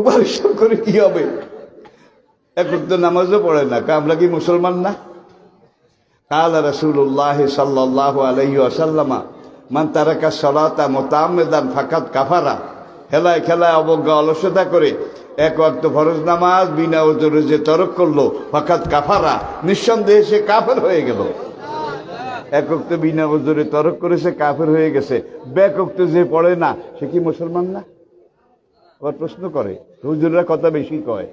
উপাসনা করে কি হবে? এখন তো নামাজও পড়ে না। আমরা কি মুসলমান না? কাল রসুল্লাহ সাল্লাহ আলহি আসাল্লামা মান তারাকা সলাতা মোতামেদান ফাকাত কাফারা। খেলায় খেলায় অবজ্ঞা অলসতা করে এক অর্থ ফরজ নামাজ বিনা ওজরে যে তরক করল ফাকাত কাফারা, নিঃসন্দেহে সে কাফের হয়ে গেল। একক তো বিনা ওজরে তরক করে সে কাফের হয়ে গেছে। ব্যাকক যে পড়ে না, সে কি মুসলমান না? আবার প্রশ্ন করে, হুজুররা কথা বেশি কয়।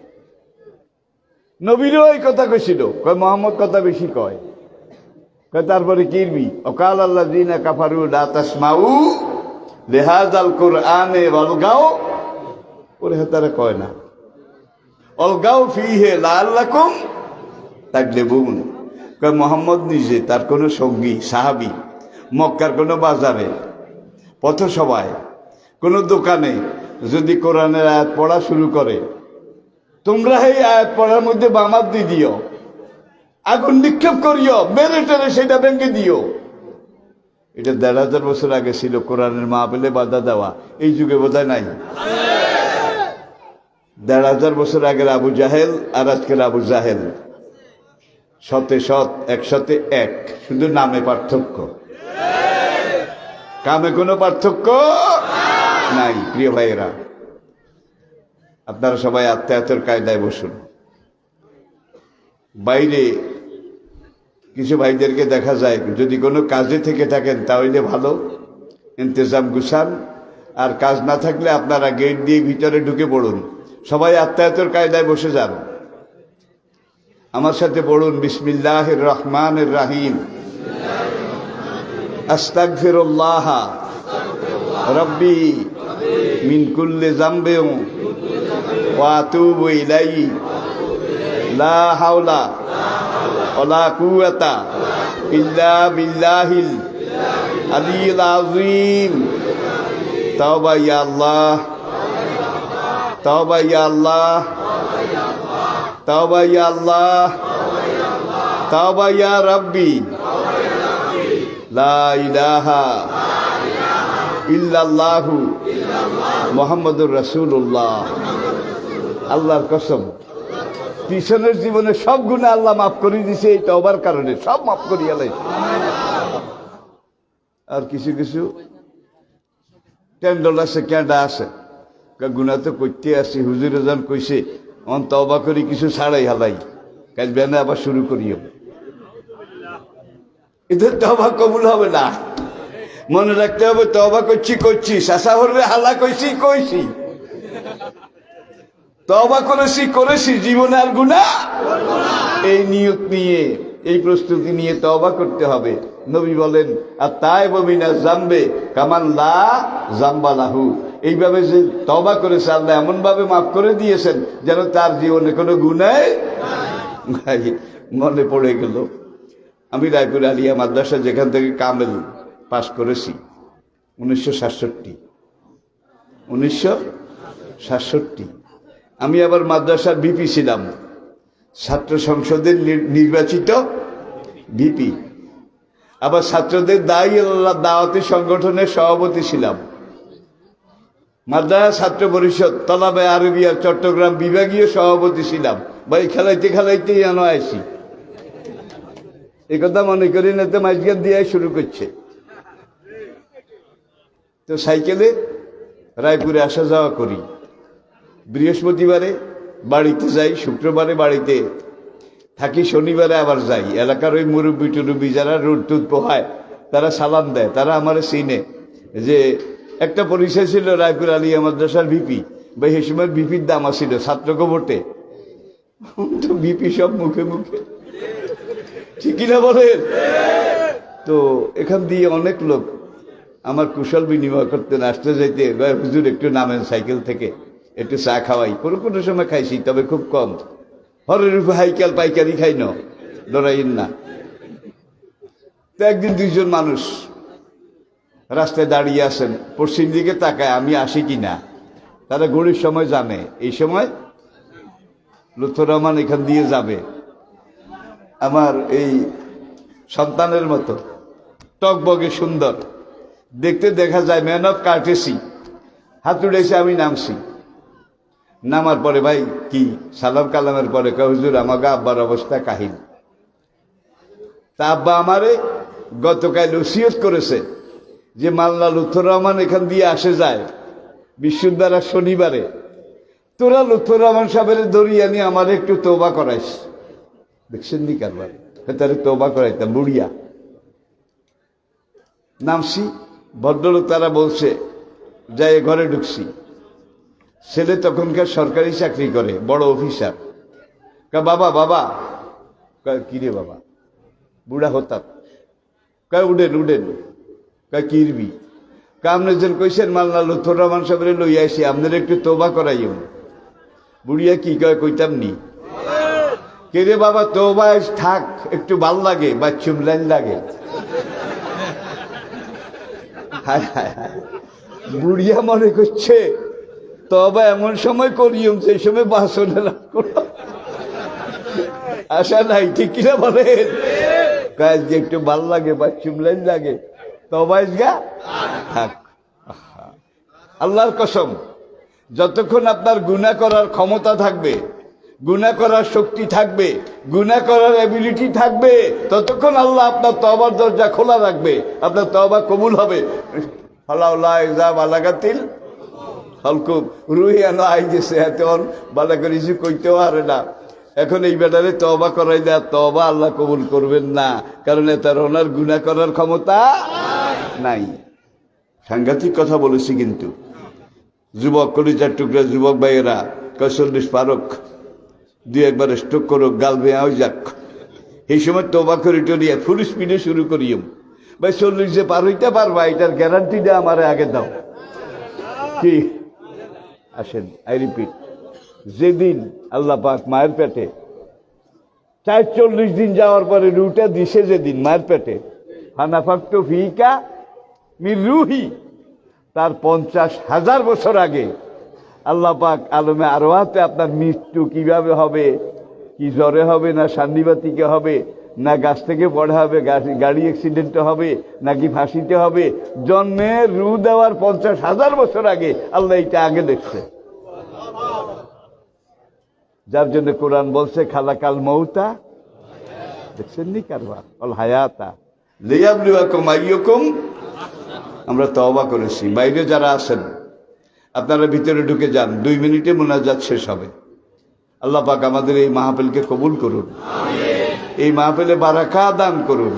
নবীরও এই কথা কইছিল, কয় মোহাম্মদ কথা বেশি কয়। কয় তারপরে কিরবি অকাল আল্লাহ দিনা কাফারু তাসমাউ লেহাজাল কোরআনে অলগাও ওরে তারা কয় না। অলগাও ফিহে লাল্লাকুম তাকলেবুন কয় মোহাম্মদ নিজে, তার কোনো সঙ্গী, সাহাবি, মক্কার কোনো বাজারে, পথসভায়, কোনো দোকানে যদি কোরআনের আয়াত পড়া শুরু করে, তোমরা এই আয়াত পড়ার মধ্যে বামাত দিয়ে দিও। আগুন নিক্ষেপ করিও মেরে টেরে সেটা ভেঙে দিও। এটা দেড় হাজার বছর আগে ছিল, কোরআনের মা পেলে বাধা দেওয়া। এই যুগে বোধহয় নাই। দেড় হাজার বছর আগের আবু জাহেল আর আজকের আবু জাহেল। শতে শত, একশতে এক। শুধু নামে পার্থক্য। কামে কোনো পার্থক্য? নাই, প্রিয় ভাইয়েরা। আপনারা সবাই আত্মায়তের কায়দায় বসুন। বাইরে কিছু ভাইদেরকে দেখা যায়, যদি কোনো কাজে থেকে থাকেন তাহলে ভালো, ইন্তজাম গুছান। আর কাজ না থাকলে আপনারা গেট দিয়ে ভিতরে ঢুকে পড়ুন। সবাই আত্মায়তের কায়দায় বসে যান। আমার সাথে পড়ুন বিসমিল্লাহ রহমান রাহিম। আস্তাক আস্তাগফিরুল্লাহ। রব্বি মিন কুল্লি জামবে ওয়া আতুবু ইলাইহি, লা হাওলা ওয়ালা কুওয়াতা ইল্লা বিল্লাহিল আলিয়্যিল আযীম। তাওবা ইয়া আল্লাহ, তাওবা ইয়া আল্লাহ, তাওবা ইয়া আল্লাহ, তাওবা ইয়া রাব্বি, লা ইলাহা ইল্লাল্লাহু মুহাম্মাদুর রাসূলুল্লাহ। আল্লাহর কসম, পিছনের জীবনে সব গুণে আল্লাহ মাফ করে দিছে, এই তবার কারণে সব মাফ করিয়া লাই আর কিছু কিছু টেন্ডল আছে ক্যান্ডা আছে? গুণা তো করতে আসি, হুজুর যান কইছে, অন তবা করি, কিছু ছাড়াই হালাই। কাজ বেনা আবার শুরু করিও। এদের তবা কবুল হবে না। মনে রাখতে হবে তবা করছি করছি। শাসা হলে হালা কইছি কইছি তবা করেছি করেছি, জীবনে আর গুণা এই নিয়ত নিয়ে, এই প্রস্তুতি নিয়ে তবা করতে হবে। নবী বলেন আর তাই বমিনা জামবে কামান লা জাম্বালাহু। এইভাবে যে তবা করেছে, আল্লাহ এমন ভাবে মাফ করে দিয়েছেন, যেন তার জীবনে কোনো গুণায় মনে পড়ে গেল। আমি রায়পুর আলিয়া মাদ্রাসা যেখান থেকে কামেল পাশ করেছি। উনিশশো সাতষট্টি। উনিশশো সাতষট্টি। আমি আবার মাদ্রাসার ভিপি ছিলাম। ছাত্র সংসদের নির্বাচিত ভিপি। আবার ছাত্রদের দায়ী আল্লাহ দাওয়াতি সংগঠনের সভাপতি ছিলাম। মাদ্রাসা ছাত্র পরিষদ, তলাবে আরবিয়া, চট্টগ্রাম বিভাগীয় সভাপতি ছিলাম। বা এই খেলাইতে খেলাইতেই যেন আইসি এই কথা মনে করি না তো মাঝখান দিয়ে শুরু করছে। তো সাইকেলে রায়পুরে আসা যাওয়া করি। বৃহস্পতিবারে বাড়িতে যাই, শুক্রবারে বাড়িতে থাকি, শনিবারে আবার যাই। এলাকার ওই মুরব্বী টুরব্বী যারা রোড টুদ পোহায়, তারা সালাম দেয়, তারা আমার চিনে যে একটা পরিচয় ছিল রায়পুর আলিয়া মাদ্রাসার ভিপি বা সেই সময় ভিপির দাম আসছিল ছাত্রকে ভোটে। তো ভিপি সব মুখে মুখে, ঠিকই না বলেন? তো এখান দিয়ে অনেক লোক আমার কুশল বিনিময় করতেন আসতে যাইতে এবার হুজুর একটু নামেন সাইকেল থেকে, একটু চা খাওয়াই। কোনো কোনো সময় খাইছি, তবে খুব কম। হরের উপর হাইকাল পাইকারি খাই ন না। তো একদিন দুইজন মানুষ রাস্তায় দাঁড়িয়ে আছেন, পশ্চিম দিকে তাকায়, আমি আসি কি না? তারা ঘড়ির সময় জানে, এই সময় লুথুর রহমান এখান দিয়ে যাবে। আমার এই সন্তানের মতো, টকবগে সুন্দর। দেখতে দেখা যায় ম্যান অফ কার্টেসি হাতুড়ে এসে আমি নামছি। নামার পরে ভাই, কি সালাম কালামের পরে হুজুর আমাকে আব্বার অবস্থা কাহিল। তা আব্বা আমারে গতকাল ওসিয়ত করেছে যে মাল্লা লুথুর রহমান এখান দিয়ে আসে যায় বিশ্বদ্বারা শনিবারে। তোরা লুথুর রহমান সাহেবের দড়িয়ে নিয়ে আমার একটু তোবা করাইস। দেখছেন নি কারবার? তোবা করাইতাম, বুড়িয়া। নামছি ভদ্রলোক তারা বলছে, যাই ঘরে ঢুকছি। ছেলে তখনকার সরকারি চাকরি করে, বড় অফিসার। কা, বাবা বাবা। কিরে বাবা? বুড়া হতাম কয় উডেন উডেন কয় কিরবি? কামনে যেন কইছেন মাল্লা লুথুর রহমান সাহেবের লই আইসি, আপনার একটু তোবা করাইও। বুড়িয়া কি কয়, কইতাম নি? কে রে বাবা তোবা থাক, একটু ভালো লাগে, বা চুমলাইন লাগে। বুড়িয়া মনে করছে, তবে এমন সময় করিও সেই সময় বাসনে লাভ করো আশা নাই, ঠিক কিনা বলেন? কাজ যে একটু ভালো লাগে, বা চুমলাইন লাগে। তবাই গা থাক। আল্লাহর কসম, যতক্ষণ আপনার গুণা করার ক্ষমতা থাকবে গুণা করার শক্তি থাকবে গুণা করার এবিলিটি থাকবে, ততক্ষণ আল্লাহ আপনার তবার দরজা খোলা রাখবে, আপনার তবা কবুল হবে। আলাগাতিল হলকুম রুহি আনো আই গেছে এত বালা করে কইতেও পারে না। এখন এই বেটারে তবা করাই দেয় তবা আল্লাহ কবুল করবেন না, কারণ তার ওনার গুণা করার ক্ষমতা নাই। সাংঘাতিক কথা বলেছি কিন্তু। যুবক, কলিজার টুকরা যুবক ভাইয়েরা কচল্লিশ পারক। দুই একবার স্ট্রোক করুক গাল বেয়াও যাক। এই সময় তোবা করে টরিয়া ফুল স্পিডে শুরু করিম ভাই, চল্লিশ যে পার হইতে পারবা, এটার গ্যারান্টিটা আমার আগে দাও। কি? আসেন আই রিপিট যেদিন আল্লাহ পাক মায়ের পেটে, চার চল্লিশ দিন যাওয়ার পরে রুটা দিছে যেদিন মায়ের পেটে হানাফাক্ত ফিকা মির রুহি, তার পঞ্চাশ হাজার বছর আগে আল্লাহ পাক আলমে আরোহাতে আপনার মৃত্যু কীভাবে হবে? কি জ্বরে হবে না সান্নিবাতিকে হবে? না গাছ থেকে পড়ে হবে গাড়ি অ্যাক্সিডেন্টে হবে, নাকি ফাঁসিতে হবে? জন্মে রু দেওয়ার পঞ্চাশ হাজার বছর আগে আল্লাহ এটা আগে দেখছে। যার জন্য কোরআন বলছে, খালাকাল মৌতা। দেখছেন নি কারবার? অল হায়াতা। লিয়াবলুয়াকুম আইয়ুকুম। আমরা তওবা করেছি। বাইরে যারা আছেন আপনারা ভিতরে ঢুকে যান। দুই মিনিটে মোনাজাত শেষ হবে। আল্লাহ পাক আমাদের এই মাহফিলকে কবুল করুন। এই মাহফিলে বারাকা দান করুন।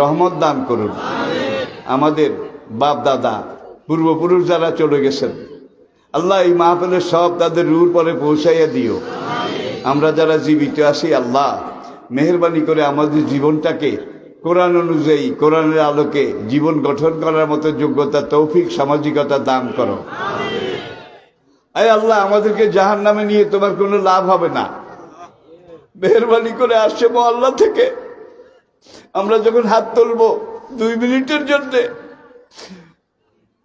রহমত দান করুন। আমাদের বাপ দাদা পূর্বপুরুষ যারা চলে গেছেন আল্লাহ এই মাহফিলের সব তাদের রুর পরে পৌঁছাইয়া দিও। আমরা যারা জীবিত আছি আল্লাহ মেহরবানি করে আমাদের জীবনটাকে কোরআন অনুযায়ী, কোরআনের আলোকে জীবন গঠন করার মতো যোগ্যতা, তৌফিক, সামাজিকতা দান করো। আল্লাহ, আমাদেরকে জাহান নামে নিয়ে তোমার কোনো লাভ হবে না। মেহরবানি করে আসছে আল্লাহ থেকে। আমরা যখন হাত তুলবো দুই মিনিটের জন্যে,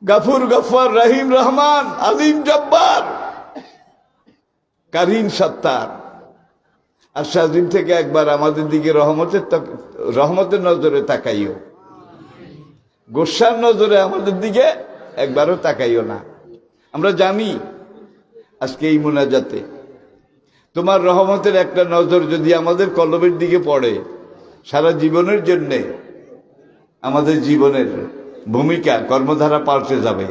গাফুর গফর রহিম, রহমান, আলিম, জব্বার, কারিম, সত্তার। আর সাদিন থেকে একবার আমাদের দিকে রহমতের রহমতের নজরে তাকাইও। গোসার নজরে আমাদের দিকে একবারও তাকাইও না। আমরা জানি আজকে এই মোনাজাতে। তোমার রহমতের একটা নজর যদি আমাদের কলমের দিকে পড়ে, সারা জীবনের জন্যে আমাদের জীবনের ভূমিকা, কর্মধারা পাল্টে যাবে।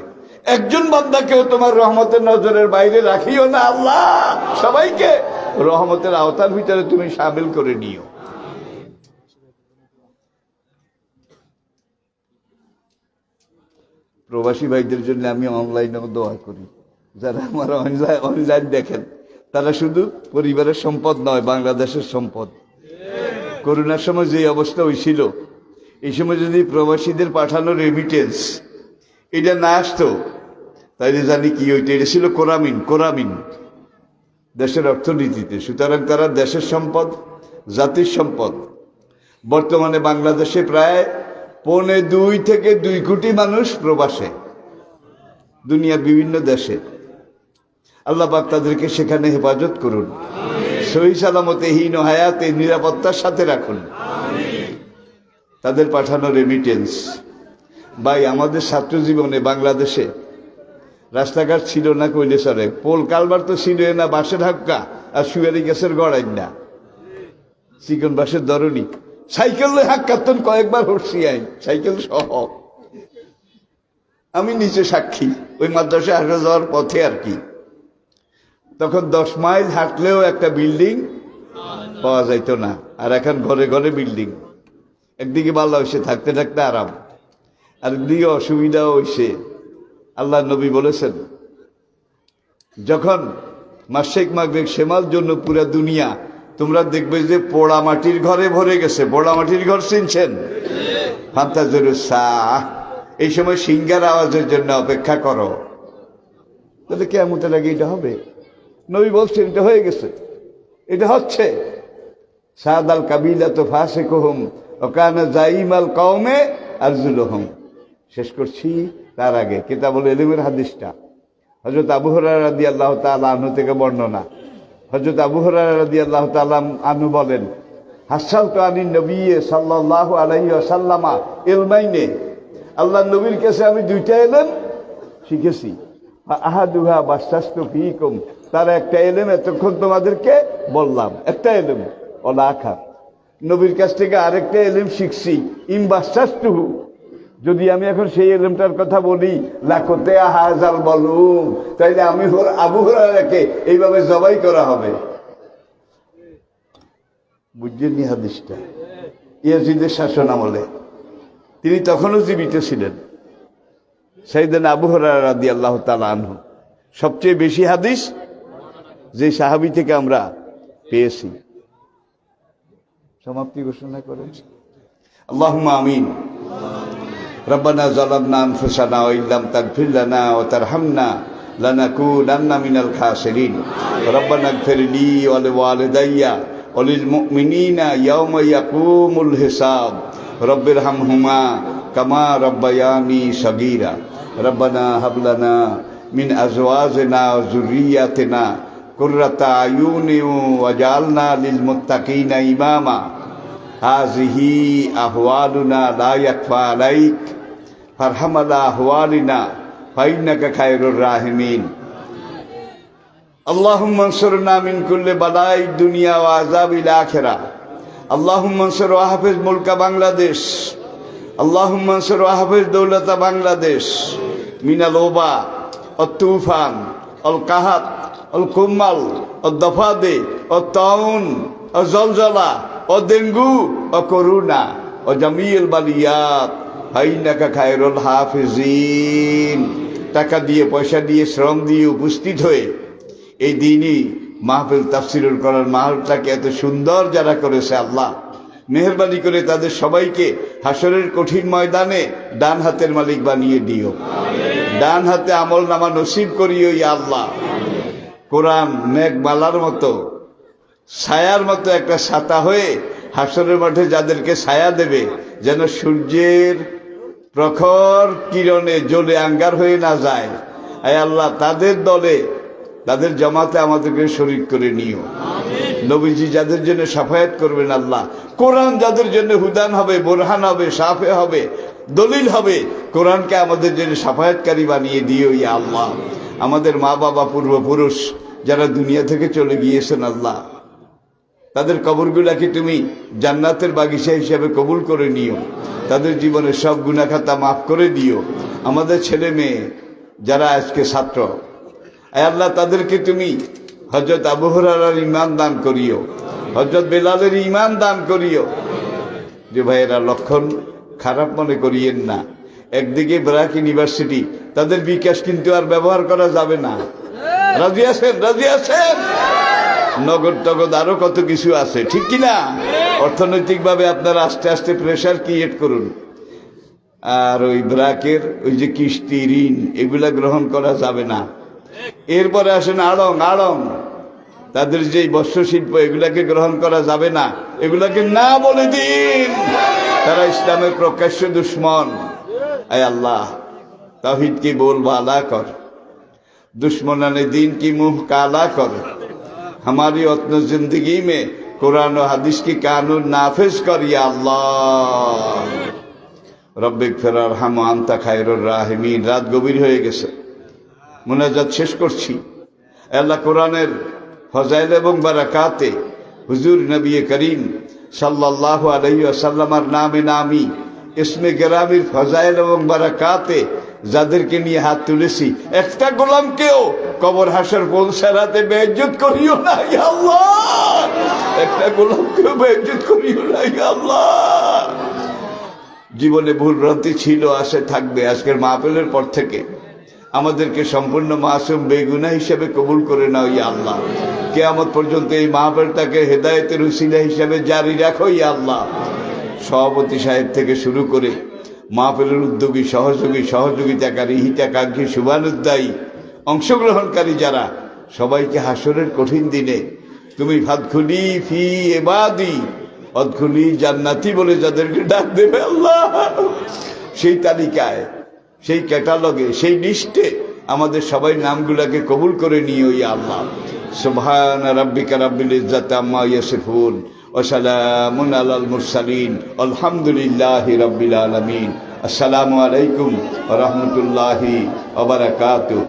একজন বান্দাকেও তোমার রহমতের নজরের বাইরে রাখিও না আল্লাহ। সবাইকে রহমতের আওতার ভিতরে তুমি সামিল করে নিও। প্রবাসী ভাইদের জন্য আমি অনলাইনেও দোয়া করি। যারা আমার অনলাইন অনলাইন দেখেন, তারা শুধু পরিবারের সম্পদ নয়, বাংলাদেশের সম্পদ। করোনার সময় যে অবস্থা হয়েছিল, এই সময় যদি প্রবাসীদের পাঠানো রেমিটেন্স এটা না আসতো তাইলে জানি কি হইতো? এটা ছিল কোরামিন কোরামিন। দেশের অর্থনীতিতে। সুতরাং তারা দেশের সম্পদ জাতির সম্পদ। বর্তমানে বাংলাদেশে প্রায় পৌনে দুই থেকে দুই কোটি মানুষ প্রবাসে দুনিয়ার বিভিন্ন দেশে। আল্লাহবাক তাদেরকে সেখানে হেফাজত করুন। সহি সালামতে হীন হায়াতে নিরাপত্তার সাথে রাখুন। তাদের পাঠানো রেমিটেন্স ভাই আমাদের ছাত্র জীবনে বাংলাদেশে রাস্তাঘাট ছিল না কইলে সরে পোল কালবার তো ছিল না, বাসে ধাক্কা, আর সুয়ারি গ্যাসের গড়াই না। চিকন বাসের দরনি সাইকেল হাক্কাতন কয়েকবার হরছি আই, সাইকেল সহ। আমি নিচে সাক্ষী, ওই মাদ্রাসা আসা যাওয়ার পথে আর কি। তখন দশ মাইল হাঁটলেও একটা বিল্ডিং পাওয়া যাইত না, আর এখন ঘরে ঘরে বিল্ডিং। একদিকে ভালো হয়েছে থাকতে থাকতে আরাম। আর একদিকে অসুবিধাও হয়েছে আল্লাহ নবী বলেছেন, যখন মাসেক মাগবেক সেমার জন্য পুরা দুনিয়া, তোমরা দেখবে যে পোড়া মাটির ঘরে ভরে গেছে, পোড়া মাটির ঘর চিনছেন? এই সময় সিঙ্গার আওয়াজের জন্য অপেক্ষা করো। তাহলে কেমতের আগে এটা হবে। নবী বলছেন, এটা হয়ে গেছে। এটা হচ্ছে। সাদ আল কাবিলা তো ফাঁসে কহম ওকানা জাইমাল কওমে আরজুল শেষ করছি। তার আগে, কিতাবুল এলিমের হাদিসটা। হজরত আবু হরাদি আল্লাহ তালা আনু থেকে বর্ণনা। হজরত আবু হরাদি আল্লাহ তালা আনু বলেন হাসাল তো আনি নবী সাল্লাহ আলাইহি সাল্লামা এলমাইনে আল্লাহ নবীর কাছে আমি দুইটা এলেন শিখেছি। আহাদুহা বাস্তাস্ত ফিকম। তার একটা এলেম এতক্ষণ তোমাদেরকে বললাম, একটা এলেম ওলা আখা নবীর কাছ থেকে আরেকটা এলেম শিখছি, ইম বাস্তাস্তুহু যদি আমি এখন সেই এলেমটার কথা বলি লাখতে হাজাল বলুম তাইলে আমি আবু হরাকে এইভাবে জবাই করা হবে। বুঝছেন হাদিসটা? ইয়াজিদের শাসন আমলে। তিনি তখনও জীবিত ছিলেন। সাইদান আবু হরাদি আল্লাহ আনহু। সবচেয়ে বেশি হাদিস যে সাহাবি থেকে আমরা পেয়েছি। সমাপ্তি ঘোষণা করেন। আল্লাহ আমিন। ربنا ظلمنا انفسنا وان لم تغفر لنا وترحمنا لنكونن من الخاسرين ربنا اغفر لي ولوالدي وللمؤمنين يوم يقوم الحساب رب ارحمهما كما ربياني صغيرا ربنا هب لنا من ازواجنا وذرياتنا قرة اعين وجعلنا للمتقين اماما هذه أهوالنا لا يكفى عليك فارحم على أهوالنا فإنك خير الراحمين اللهم انصرنا من كل بلاء الدنيا وعذاب الآخرة اللهم انصر وحفظ ملك بنغلاديش اللهم انصر وحفظ دولة بنغلاديش من الوباء الطوفان القحط الكمل الضفادع الطاعون ও জলজলা ও ডেঙ্গু, ও করুণা, ও জামিল বালিয়াত, হাইনাকা খায়রুল হাফিজিন। টাকা দিয়ে, পয়সা দিয়ে, শ্রম দিয়ে উপস্থিত হয়ে এই দিনই মাহফিল তাফসিরুল করার মাহলটাকে এত সুন্দর যারা করেছে আল্লাহ, মেহরবানি করে তাদের সবাইকে হাসরের কঠিন ময়দানে ডান হাতের মালিক বানিয়ে দিও। ডান হাতে আমল নামা নসিব করিও আল্লাহ। কোরআন মেঘমালার মতো ছায়ার মতো একটা ছাতা হয়ে হাসরের মাঠে যাদেরকে ছায়া দেবে, যেন সূর্যের প্রখর কিরণে জ্বলে আঙ্গার হয়ে না যায়। আয় আল্লাহ, তাদের দলে, তাদের জমাতে আমাদেরকে শরিক করে নিও। নবীজি যাদের জন্য সাফায়াত করবেন আল্লাহ, কোরআন যাদের জন্য হুদান হবে, বোরহান হবে, সাফে হবে, দলিল হবে, কোরআনকে আমাদের জন্য সাফায়াতকারী বানিয়ে দিও ইয়া আল্লাহ। আমাদের মা বাবা পূর্বপুরুষ যারা দুনিয়া থেকে চলে গিয়েছেন আল্লাহ তাদের কবরগুলাকে তুমি জান্নাতের বাগিচা হিসাবে কবুল করে নিও। তাদের জীবনের সব গুণাখাতা মাফ করে দিও। আমাদের ছেলে মেয়ে যারা আজকে ছাত্র আল্লাহ, তাদেরকে তুমি হজরত আবু হরার ইমান দান করিও হজরত বেলালের ইমান দান করিও। যে ভাইয়েরা, লক্ষণ খারাপ মনে করিয়েন না। একদিকে ব্রাক ইউনিভার্সিটি, তাদের বিকাশ কিন্তু আর ব্যবহার করা যাবে না। রাজি আছেন? রাজি আছেন? নগদ টগদ আরও কত কিছু আছে, ঠিক কিনা? অর্থনৈতিকভাবে আপনারা আস্তে আস্তে প্রেশার ক্রিয়েট করুন। আর ওই ব্রাকের ওই যে কিস্তি, ঋণ, এগুলা গ্রহণ করা যাবে না। এরপরে আসেন আড়ং আড়ং। তাদের যে বস্ত্রশিল্প, এগুলাকে গ্রহণ করা যাবে না। এগুলাকে না বলে দিন। তারা ইসলামের প্রকাশ্য দুশ্মন। আয় আল্লাহ তাহিদ কি বল আলা কর। দুশ্মনানে দিন কি মুখ কালা কর। हमारी अपनी जिंदगी में कुरान और हदीस की कानून नाफिज कर या अल्लाह রব্বিক ফেরার হাম আন্তা খায়রুর রাহিমিন রাত গভীর হয়ে গেছে মোনাজাত শেষ করছি আল্লাহ কোরআনের ফজাইল এবং বারাকাতে হুজুর নবী করিম সাল্লাহ আলহিসাল্লামার নামে নামি ইসমে গেরামির ফজাইল এবং বারাকাতে যাদেরকে নিয়ে হাত তুলেছি, একটা গোলামকেও কবর হাসার পৌঁছারাতে বেজ্জত করিও না আল্লাহ। একটা গোলামকেও বেজ্জত করিও না আল্লাহ। জীবনে ভুল ভ্রান্তি ছিল, আসে থাকবে আজকের মাহফিলের পর থেকে। আমাদেরকে সম্পূর্ণ মাসুম বেগুনা হিসেবে কবুল করে নাও ইয়া আল্লাহ। কেয়ামত পর্যন্ত এই মাহফিলটাকে হেদায়েতের উসিলা হিসেবে জারি রাখো ইয়া আল্লাহ। সভাপতি সাহেব থেকে শুরু করে মাহফিলের উদ্যোগী, সহযোগী, সহযোগিতাকারী, হিতাকাঙ্ক্ষী শুভানুদ্দায়ী অংশগ্রহণকারী যারা, সবাইকে হাসরের কঠিন দিনে তুমি ফাদখুলি ফি এবাদি, অদখুলি জান্নাতি বলে যাদেরকে ডাক দেবে আল্লাহ। সেই তালিকায়, সেই ক্যাটালগে, সেই লিস্টে আমাদের সবাই নামগুলাকে কবুল করে নিয়ে ওই আল্লাহ। সুবহান রাব্বিকা রাব্বিল ইজ্জাতি আম্মা ইয়াসিফুন। ওয়া সালামুন আলাল মুরসালিন আলহামদুলিল্লাহ রবিল আলমিন। আসসালামু আলাইকুম রহমতুল্লাহি বারাকাতুহু।